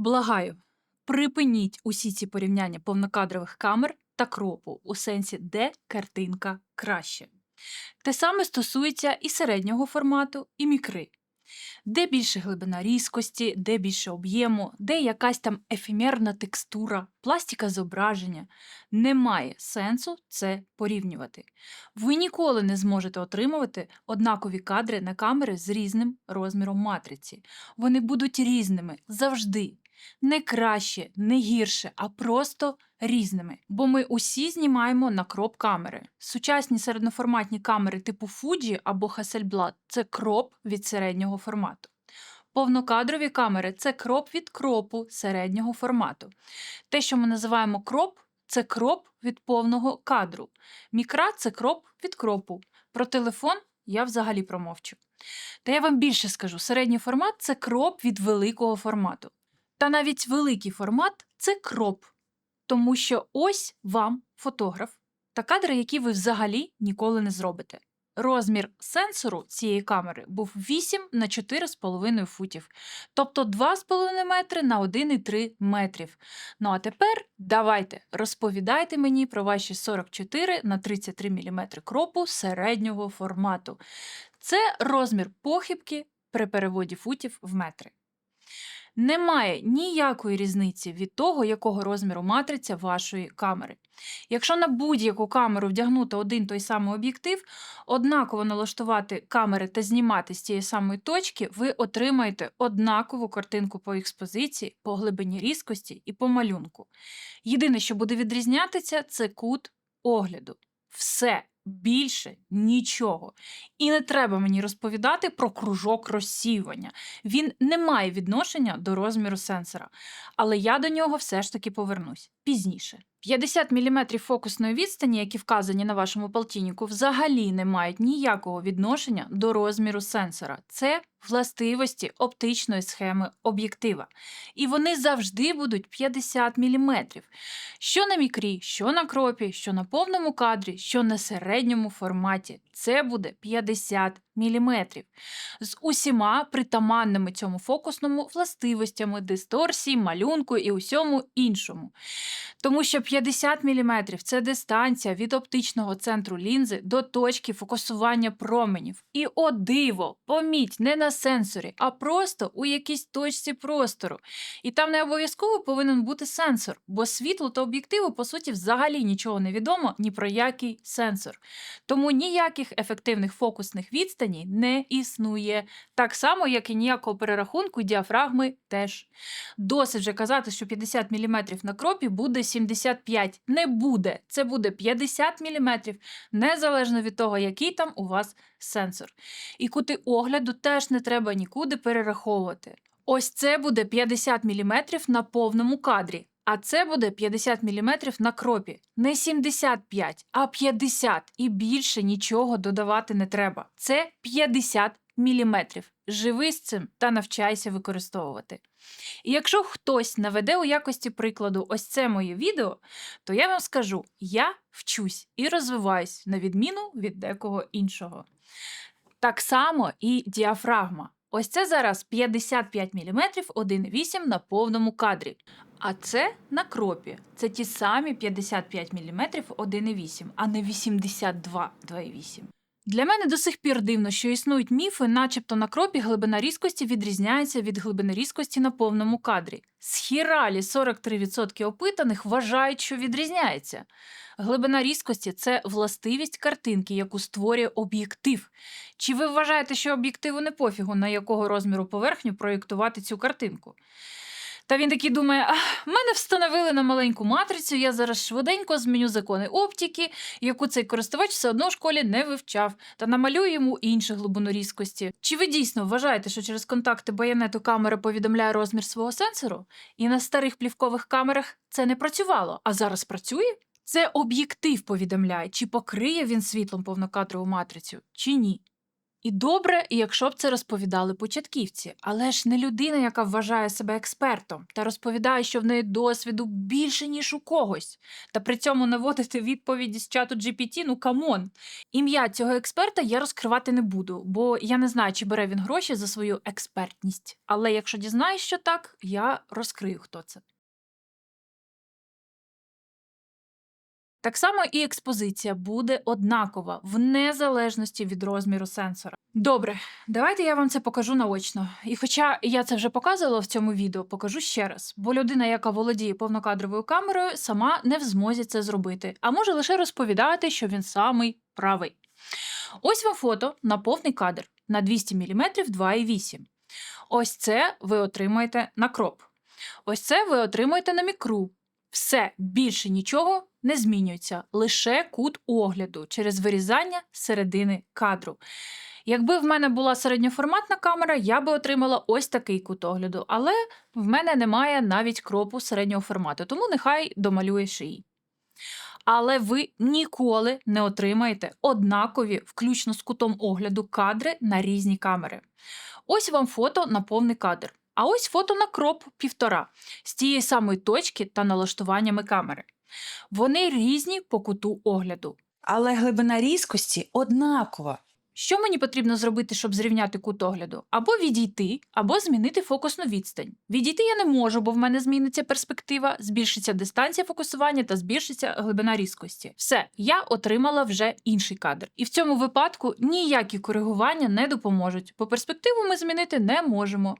Благаю, припиніть усі ці порівняння повнокадрових камер та кропу у сенсі, де картинка краще. Те саме стосується і середнього формату, і мікри. Де більше глибина різкості, де більше об'єму, де якась там ефемерна текстура, пластика зображення. Немає сенсу це порівнювати. Ви ніколи не зможете отримувати однакові кадри на камери з різним розміром матриці. Вони будуть різними завжди. Не краще, не гірше, а просто різними. Бо ми усі знімаємо на кроп камери. Сучасні середноформатні камери типу Fuji або Hasselblad – це кроп від середнього формату. Повнокадрові камери це кроп від кропу середнього формату. Те, що ми називаємо кроп, це кроп від повного кадру. Мікра це кроп від кропу. Про телефон я взагалі промовчу. Та я вам більше скажу: середній формат це кроп від великого формату. Та навіть великий формат це кроп. Тому що ось вам фотограф та кадри, які ви взагалі ніколи не зробите. Розмір сенсору цієї камери був 8 на 4,5 футів, тобто 2,5 метри на 1,3 метрів. Ну а тепер давайте розповідайте мені про ваші 44 на 33 мм кропу середнього формату. Це розмір похибки при переводі футів в метри. Немає ніякої різниці від того, якого розміру матриця вашої камери. Якщо на будь-яку камеру вдягнути один той самий об'єктив, однаково налаштувати камери та знімати з цієї самої точки, ви отримаєте однакову картинку по експозиції, по глибині різкості і по малюнку. Єдине, що буде відрізнятися, це кут огляду. Все. Більше нічого. І не треба мені розповідати про кружок розсіювання. Він не має відношення до розміру сенсора, але я до нього все ж таки повернусь пізніше. 50 мм фокусної відстані, які вказані на вашому полтиннику, взагалі не мають ніякого відношення до розміру сенсора. Це властивості оптичної схеми об'єктива. І вони завжди будуть 50 мм. Що на мікрі, що на кропі, що на повному кадрі, що на середньому форматі. Це буде 50 мм. З усіма притаманними цьому фокусному властивостями, дисторсії, малюнку і усьому іншому. Тому що 50 мм це дистанція від оптичного центру лінзи до точки фокусування променів. І о диво, поміть, не на сенсорі, а просто у якійсь точці простору. І там не обов'язково повинен бути сенсор, бо світло та об'єктиву, по суті, взагалі нічого не відомо ні про який сенсор. Тому ніяких ефективних фокусних відстаней не існує. Так само, як і ніякого перерахунку діафрагми теж. Досить вже казати, що 50 мм на кропі буде 75. Не буде. Це буде 50 мм, незалежно від того, який там у вас сенсор. І кути огляду теж не треба нікуди перераховувати. Ось це буде 50 мм на повному кадрі. А це буде 50 мм на кропі. Не 75, а 50. І більше нічого додавати не треба. Це 50 мм. Живи з цим та навчайся використовувати. І якщо хтось наведе у якості прикладу ось це моє відео, то я вам скажу: я вчусь і розвиваюсь на відміну від декого іншого. Так само і діафрагма. Ось це зараз 55 мм 1,8 на повному кадрі. А це на кропі. Це ті самі 55 мм 1,8, а не 82 2,8. Для мене до сих пір дивно, що існують міфи, начебто на кропі глибина різкості відрізняється від глибини різкості на повному кадрі. З хіралі 43% опитаних вважають, що відрізняється. Глибина різкості це властивість картинки, яку створює об'єктив. Чи ви вважаєте, що об'єктиву не пофігу, на якого розміру поверхню проєктувати цю картинку? Та він такий думає: а, мене встановили на маленьку матрицю, я зараз швиденько зміню закони оптики, яку цей користувач все одно в школі не вивчав, та намалюю йому іншу глибину різкості. Чи ви дійсно вважаєте, що через контакти байонету камера повідомляє розмір свого сенсору? І на старих плівкових камерах це не працювало, а зараз працює? Це об'єктив повідомляє, чи покриє він світлом повнокадрову матрицю, чи ні. І добре, якщо б це розповідали початківці, але ж не людина, яка вважає себе експертом та розповідає, що в неї досвіду більше, ніж у когось. Та при цьому наводити відповіді з чату GPT, ну камон. Ім'я цього експерта я розкривати не буду, бо я не знаю, чи бере він гроші за свою експертність. Але якщо дізнаюсь, що так, я розкрию, хто це. Так само і експозиція буде однакова в незалежності від розміру сенсора. Добре, давайте я вам це покажу наочно. І хоча я це вже показувала в цьому відео, покажу ще раз, бо людина, яка володіє повнокадровою камерою, сама не в змозі це зробити, а може лише розповідати, що він самий правий. Ось вам фото на повний кадр на 200 мм 2,8. Ось це ви отримаєте на кроп. Ось це ви отримуєте на мікру. Все більше нічого не змінюється, лише кут огляду через вирізання середини кадру. Якби в мене була середньоформатна камера, я би отримала ось такий кут огляду, але в мене немає навіть кропу середнього формату, тому нехай домалює шиї. Але ви ніколи не отримаєте однакові, включно з кутом огляду, кадри на різні камери. Ось вам фото на повний кадр. А ось фото на кроп півтора з тієї самої точки та налаштуваннями камери. Вони різні по куту огляду. Але глибина різкості однакова. Що мені потрібно зробити, щоб зрівняти кут огляду? Або відійти, або змінити фокусну відстань. Відійти я не можу, бо в мене зміниться перспектива, збільшиться дистанція фокусування та збільшиться глибина різкості. Все, я отримала вже інший кадр. І в цьому випадку ніякі коригування не допоможуть, бо перспективу ми змінити не можемо.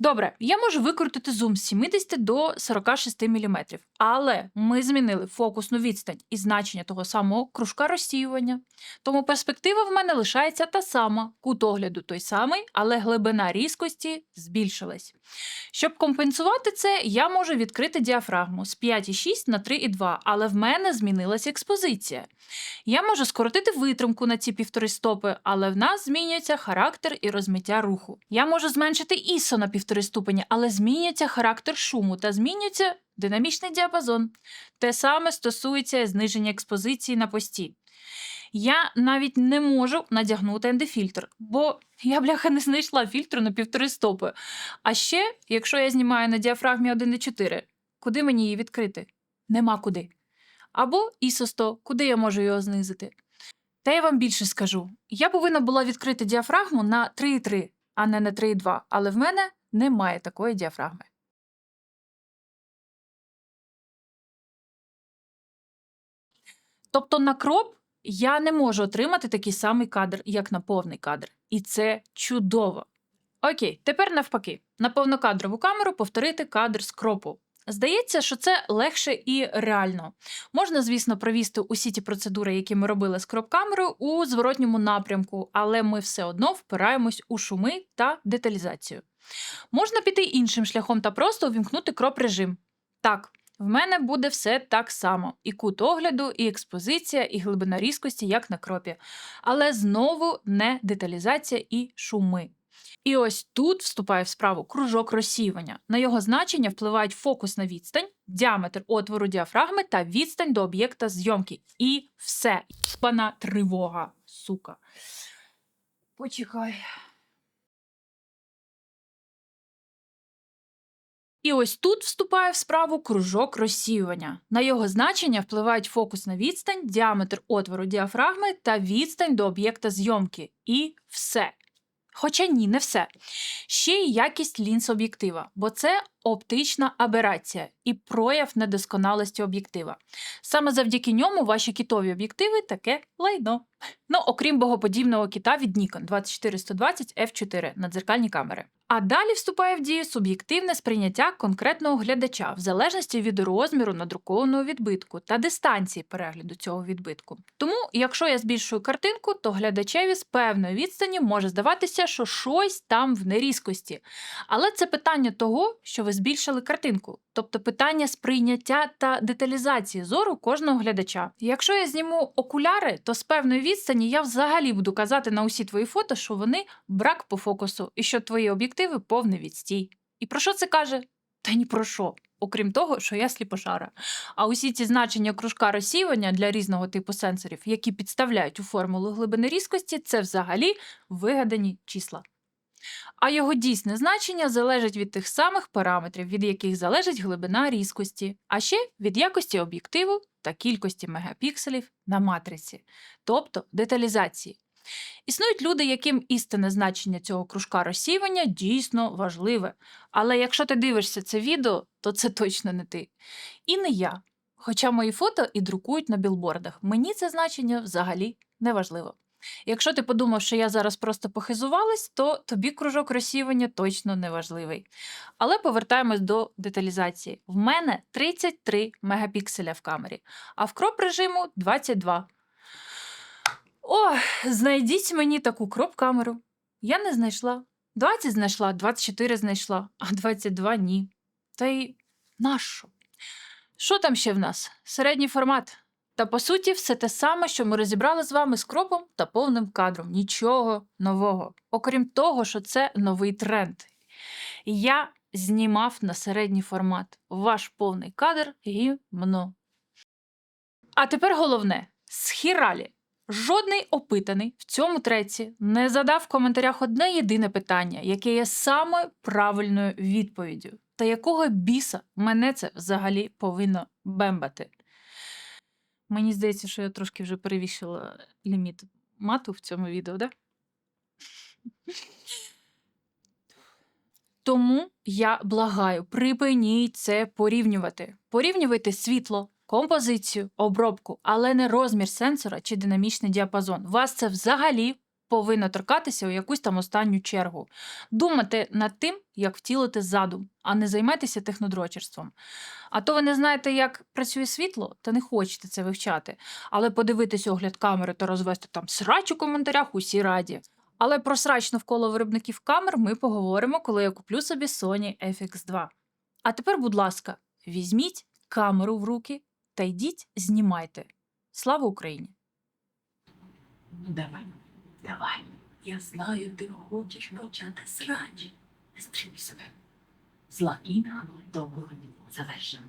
Добре, я можу викрутити зум з 70 до 46 мм, але ми змінили фокусну відстань і значення того самого кружка розсіювання. Тому перспектива в мене лишається та сама, кут огляду той самий, але глибина різкості збільшилась. Щоб компенсувати це, я можу відкрити діафрагму з 5,6 на 3,2, але в мене змінилась експозиція. Я можу скоротити витримку на ці півтори стопи, але в нас змінюється характер і розмиття руху. Я можу зменшити ISO на півтори ступені, але змінюється характер шуму та змінюється динамічний діапазон. Те саме стосується зниження експозиції на пості. Я навіть не можу надягнути ендефільтр, бо я, бляха, не знайшла фільтру на півтори стопи. А ще, якщо я знімаю на діафрагмі 1,4, куди мені її відкрити? Нема куди. Або ISO 100, куди я можу його знизити. Та я вам більше скажу: я повинна була відкрити діафрагму на 3,3, а не на 3,2, але в мене немає такої діафрагми. Тобто на кроп я не можу отримати такий самий кадр, як на повний кадр. І це чудово. Окей, тепер навпаки, на повнокадрову камеру повторити кадр з кропу. Здається, що це легше і реально. Можна, звісно, провести усі ті процедури, які ми робили з кроп-камерою, у зворотньому напрямку, але ми все одно впираємось у шуми та деталізацію. Можна піти іншим шляхом та просто увімкнути кроп-режим. Так, в мене буде все так само: і кут огляду, і експозиція, і глибина різкості, як на кропі. Але знову не деталізація і шуми. І ось тут вступає в справу кружок розсіювання. На його значення впливають фокусна відстань, діаметр отвору діафрагми та відстань до об'єкта зйомки. І все. Пана тривога, сука. Почекай. І ось тут вступає в справу кружок розсіювання. На його значення впливають фокусна відстань, діаметр отвору діафрагми та відстань до об'єкта зйомки. І все. Хоча ні, не все. Ще й якість лінз об'єктива, бо це оптична аберація і прояв недосконалості об'єктива. Саме завдяки ньому ваші кітові об'єктиви таке лайно. Ну, окрім богоподібного кіта від Nikon 24120 F4 на дзеркальні камери. А далі вступає в дію суб'єктивне сприйняття конкретного глядача в залежності від розміру надрукованого відбитку та дистанції перегляду цього відбитку. Тому, якщо я збільшую картинку, то глядачеві з певної відстані може здаватися, що щось там в нерізкості. Але це питання того, що ви збільшили картинку, тобто питання сприйняття та деталізації зору кожного глядача. Якщо я зніму окуляри, то з певної відстані я взагалі буду казати на усі твої фото, що вони брак по фокусу і що твої об'єктиви повний відстій. І про що це каже? Та ні про що. окрім того, що я сліпошара. А усі ці значення кружка розсіювання для різного типу сенсорів, які підставляють у формулу глибини різкості, це взагалі вигадані числа. А його дійсне значення залежить від тих самих параметрів, від яких залежить глибина різкості, а ще від якості об'єктиву та кількості мегапікселів на матриці, тобто деталізації. Існують люди, яким істинне значення цього кружка розсіювання дійсно важливе. Але якщо ти дивишся це відео, то це точно не ти. І не я. Хоча мої фото і друкують на білбордах, мені це значення взагалі не важливо. Якщо ти подумав, що я зараз просто похизувалась, то тобі кружок розсіювання точно не важливий. Але повертаємось до деталізації. В мене 33 мегапікселя в камері, а в кроп режиму 22. О, знайдіть мені таку кроп-камеру. Я не знайшла. 20 знайшла, 24 знайшла, а 22 ні. Та й нащо? Що там ще в нас? Середній формат. Та по суті, все те саме, що ми розібрали з вами з кропом та повним кадром. Нічого нового. Окрім того, що це новий тренд. Я знімав на середній формат. Ваш повний кадр гімно. А тепер головне: схіралі. Жодний опитаний в цьому треці не задав в коментарях одне єдине питання, яке є саме правильною відповіддю, та якого біса мене це взагалі повинно бембати. Мені здається, що я трошки вже перевищила ліміт мату в цьому відео, да? Тому я благаю, припиніть це порівнювати. Порівнювайте світло, композицію, обробку, але не розмір сенсора чи динамічний діапазон. Вас це взагалі повинно торкатися у якусь там останню чергу. Думати над тим, як втілити задум, а не займайтеся технодрочерством. А то ви не знаєте, як працює світло, та не хочете це вивчати. Але подивитись огляд камери та розвести там срач у коментарях усі раді. Але про срач навколо виробників камер ми поговоримо, коли я куплю собі Sony FX2. А тепер, будь ласка, візьміть камеру в руки та йдіть, знімайте. Слава Україні! Давай, давай. Я знаю, ти хочеш почати срач. Не стримуй себе. Зла інга довго завершено.